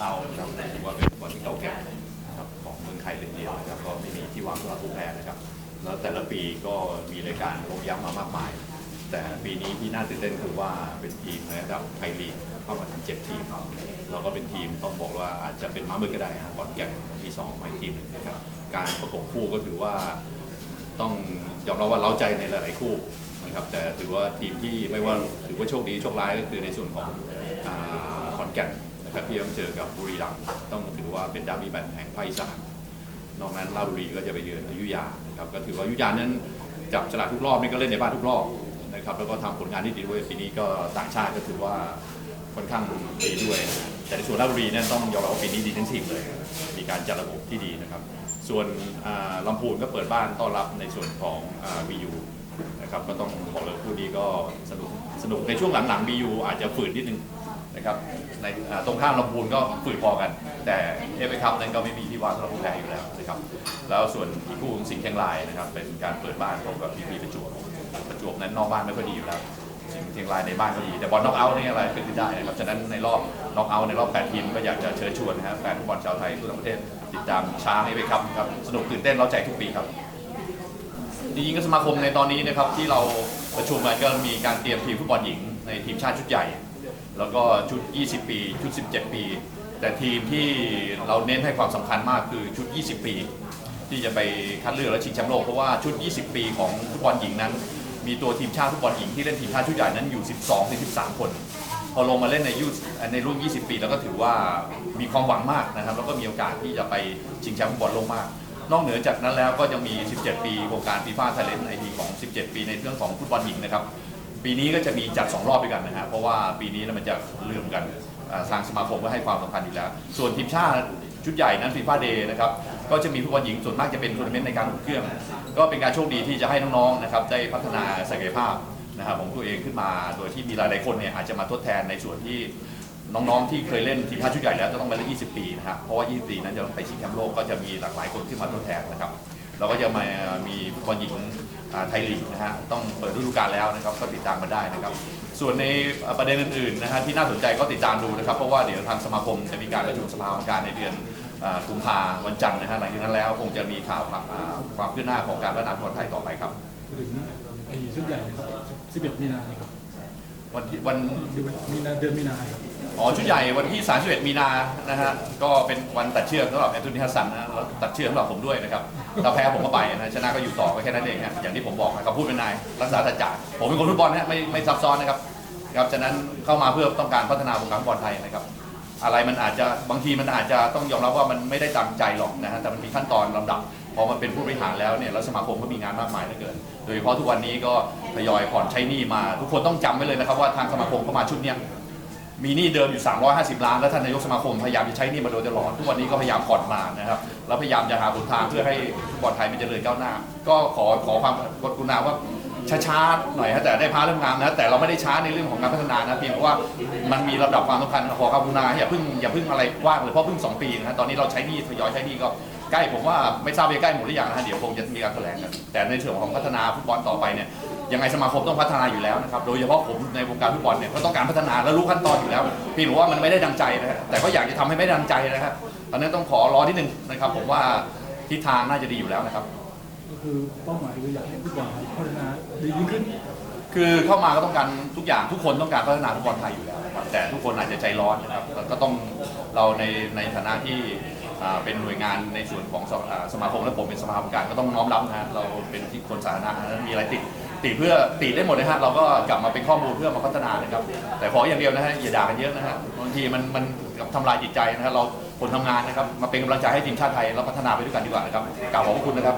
เอาครับถือว่าเป็นฟุตบอลที่เก่าแก่นะครับของเมืองไทยเลยทีเดียวนะครับก็ไม่มีที่วางสำหรับผู้แพ้นะครับ แล้วแต่ละปีก็มีรายการลงย้ำมามากมาย แต่ปีนี้ที่น่าตื่นเต้นคือว่าเป็นทีมนะครับไทยลีกเข้ามาถึงเจ็ดทีมแล้วก็เป็นทีมต้องบอกว่าอาจจะเป็นม้ามืดก็ได้ฮะก่อนแก่นที่สองมาอีกทีมนะครับการประกบคู่ก็ถือว่าต้องยอมรับว่าเล้าใจในหลาย ๆ คู่นะครับแต่ถือว่าทีมที่ไม่ว่าถือว่าโชคดีโชคร้ายก็คือในส่วนของอขอนแก่น นะครับที่ต้องเจอกับบุรีรัมย์ต้องถือว่าเป็นดาร์บี้แมตช์แห่งภาคอีสานนอกนั้นราบุรีก็จะไปเยือนอยุธยานะครับก็ถือว่าอยุธยานั้นจับฉลากทุกรอบนี่ก็เล่นในบ้านทุกรอบนะครับแล้วก็ทำผลงานที่ดีด้วยปีนี้ก็ต่างชาติก็ถือว่าค่อนข้างดีด้วย แต่ในส่วนราชบุรีเนี่ยต้องยอมรับว่าปีนี้ดีทั้งทีมเลย มีการจัดระบบที่ดีนะครับ ส่วนอ่าลำพูนก็เปิดบ้านต้อนรับในส่วนของบียูนะครับก็ต้องบอกเลยคู่นี้ก็สนุกสนุกในช่วงหลังๆบียูอาจจะฝืนนิดนึง นะครับในตรงข้ามลำพูนก็ฝืนพอกัน แต่เอฟเอคัพนั้นก็ไม่มีที่วางสำหรับผู้แพ้อยู่แล้วนะครับแล้วส่วนอีกคู่ของสิงห์เชียงรายนะครับเป็นการเปิดบ้านพบกับพีพีประจวบประจวบนั้นนอกบ้านไม่ค่อยดีอยู่แล้วสิงห์เชียงรายในบ้านก็ดี แต่บอลน็อกเอาท์นี่อะไรเกิดขึ้นได้นะครับฉะนั้นในรอบน็อกเอาท์ในรอบ8ทีมก็อยากจะเชิญชวนนะครับแฟนฟุตบอลชาวไทยทั่วประเทศติดตามช้างให้ไปครับครับสนุกตื่นเต้นเราใจทุกปีครับจริงๆก็สมาคมในตอนนี้นะครับที่เราประชุมกันก็มีการเตรียมทีมฟุตบอลหญิงในทีมชาติชุดใหญ่ แล้วก็ชุด 20 ปี ชุด 17 ปี แต่ทีมที่เราเน้นให้ความสำคัญมากคือชุด 20 ปี ที่จะไปคัดเลือกและชิงแชมป์โลกเพราะว่าชุด 20 ปีของฟุตบอลหญิงนั้น มีตัวทีมชาติฟุตบอลหญิงที่เล่นทีมชาติชุดใหญ่นั้นอยู่ 12-13 คน พอลงมาเล่นในยุในรุ่น 20 ปี แล้วก็ถือว่ามีความหวังมากนะครับ แล้วก็มีโอกาสที่จะไปชิงแชมป์ฟุตบอลโลกมาก นอกเหนือจากนั้นแล้วก็ยังมี 17 ปีโครงการฟีฟ่าไทยแลนด์ไอทีของ 17 ปีในเรื่องของฟุตบอลหญิงนะครับ ปีนี้ก็จะมีจัด2รอบด้วยกันนะฮะเพราะว่าปีนี้มันจะเลื่อมกันทางสมาคมก็ให้ความสำคัญอยู่แล้ว ส่วนทีมชาติชุดใหญ่นั้นฟีฟ่าเดย์นะครับก็จะมีฟุตบอลหญิงส่วนมากจะเป็นทัวร์นาเมนต์ในการอุ่นเครื่อง ก็เป็นการโชคดีที่จะให้น้องๆนะครับได้พัฒนาศักยภาพนะครับของตัวเองขึ้นมาโดยที่มีหลายๆคนเนี่ยอาจจะมาทดแทนในส่วนที่น้องๆที่เคยเล่นทีมชาติชุดใหญ่แล้วจะต้องมาเล่น 20 ปีนะครับเพราะว่า 20 ปีนั้นจะต้องไปชิงแชมป์โลกก็จะมีหลากหลายคนขึ้นมาทดแทนนะครับ เราก็จะมามีฟุตบอลหญิงอ่าไทยลีกนะฮะต้องเปิดฤดูกาลแล้วนะครับก็ติดตามมาได้นะครับ ส่วนในประเด็นอื่นๆนะฮะที่น่าสนใจก็ติดตามดูนะครับเพราะว่าเดี๋ยวทางสมาคมจะมีการประชุมสภากรรมการในเดือนอ่ากุมภาวันจันทร์นะฮะหลังจากนั้นแล้วคงจะมีข่าวความอ่าความคืบหน้าของการพัฒนาฟุตบอลไทยต่อไปครับถึงไอ้ชุดใหญ่นะครับ11มีนาเนี่ยครับวันที่วันเดือนมีนาเดือนมีนาครับ อ๋อชุดใหญ่วันที่ 31 มีนานะฮะก็เป็นวันตัดเชือกสำหรับแอนโทนีฮัสันนะแล้วตัดเชือกสำหรับผมด้วยนะครับถ้าแพ้ผมก็ไปนะชนะก็อยู่ต่อก็แค่นั้นเองฮะอย่างที่ผมบอกนะครับพูดเป็นนายรักษาสัจจะผมเป็นคนฟุตบอลนะไม่ไม่ซับซ้อนนะครับครับฉะนั้นเข้ามาเพื่อต้องการพัฒนาวงการฟุตบอลไทยนะครับ อะไรมันอาจจะบางทีมันอาจจะต้องยอมรับว่ามันไม่ได้ตามใจหรอกนะฮะแต่มันมีขั้นตอนลำดับพอมันเป็นผู้บริหารแล้วเนี่ยแล้วสมาคมก็มีงานมากมายเหลือเกิน โดยเฉพาะทุกวันนี้ก็ทยอยผ่อนใช้หนี้มา ทุกคนต้องจำไว้เลยนะครับว่าทางสมาคมเข้ามาชุดเนี้ย มีหนี้เดิมอยู่ 350 ล้านแล้วท่านนายกสมาคมพยายามจะใช้หนี้มาโดยตลอด ทุกวันนี้ก็พยายามผ่อนมานะครับ แล้วพยายามจะหาหนทางเพื่อให้ฟุตบอลไทยมันเจริญก้าวหน้า ก็ขอขอความกรุณาว่าช้าๆหน่อยฮะแต่ได้พาเรื่องงานนะแต่เราไม่ได้ช้าในเรื่องของการพัฒนานะเพียงเพราะว่ามันมีระดับความสำคัญขอความกรุณาอย่าเพิ่งอย่าเพิ่งอะไรกว้างเลยเพราะเพิ่ง 2 ปีนะฮะตอนนี้เราใช้หนี้ทยอยใช้หนี้ก็ใกล้ผมว่าไม่ทราบว่าใกล้หมดหรือยังนะฮะเดี๋ยวคงจะมีการแถลงกันแต่ในส่วนของพัฒนาฟุตบอลต่อไปเนี่ย ยังไงสมาคมต้องพัฒนาอยู่แล้วนะครับ โดยเฉพาะผมในวงการฟุตบอลเนี่ยก็ต้องการพัฒนาและรู้ขั้นตอนอยู่แล้วเพียงแต่ว่ามันไม่ได้ดังใจนะฮะแต่ก็อยากจะทำให้ไม่ได้ดังใจนะครับตอนนี้ต้องขอรอนิดนึงนะครับ ผมว่าทิศทางน่าจะดีอยู่แล้วนะครับ ก็คือเป้าหมายคืออยากให้ฟุตบอลไทยพัฒนาดียิ่งขึ้นคือเข้ามาก็ต้องการทุกอย่างทุกคนต้องการพัฒนาฟุตบอลไทยอยู่แล้วนะครับแต่ทุกคนอาจจะใจร้อนนะครับก็ต้องเราในในฐานะที่อ่าเป็นหน่วยงานในส่วนของสภอ่าสมาคมและผมเป็นสมาคมการก็ต้องน้อมรับนะฮะเราเป็นที่คนสาธารณะนะมีอะไรติด ติเพื่อติได้หมดเลยฮะเราก็กลับมาเป็นข้อมูลเพื่อมาพัฒนานะครับ แต่ขออย่างเดียวนะฮะอย่าด่ากันเยอะนะฮะบางทีมันมันทำลายจิตใจนะฮะเราคนทำงานนะครับมาเป็นกำลังใจให้ทีมชาติไทยเราพัฒนาไปด้วยกันดีกว่านะครับกล่าวขอบพระคุณนะครับ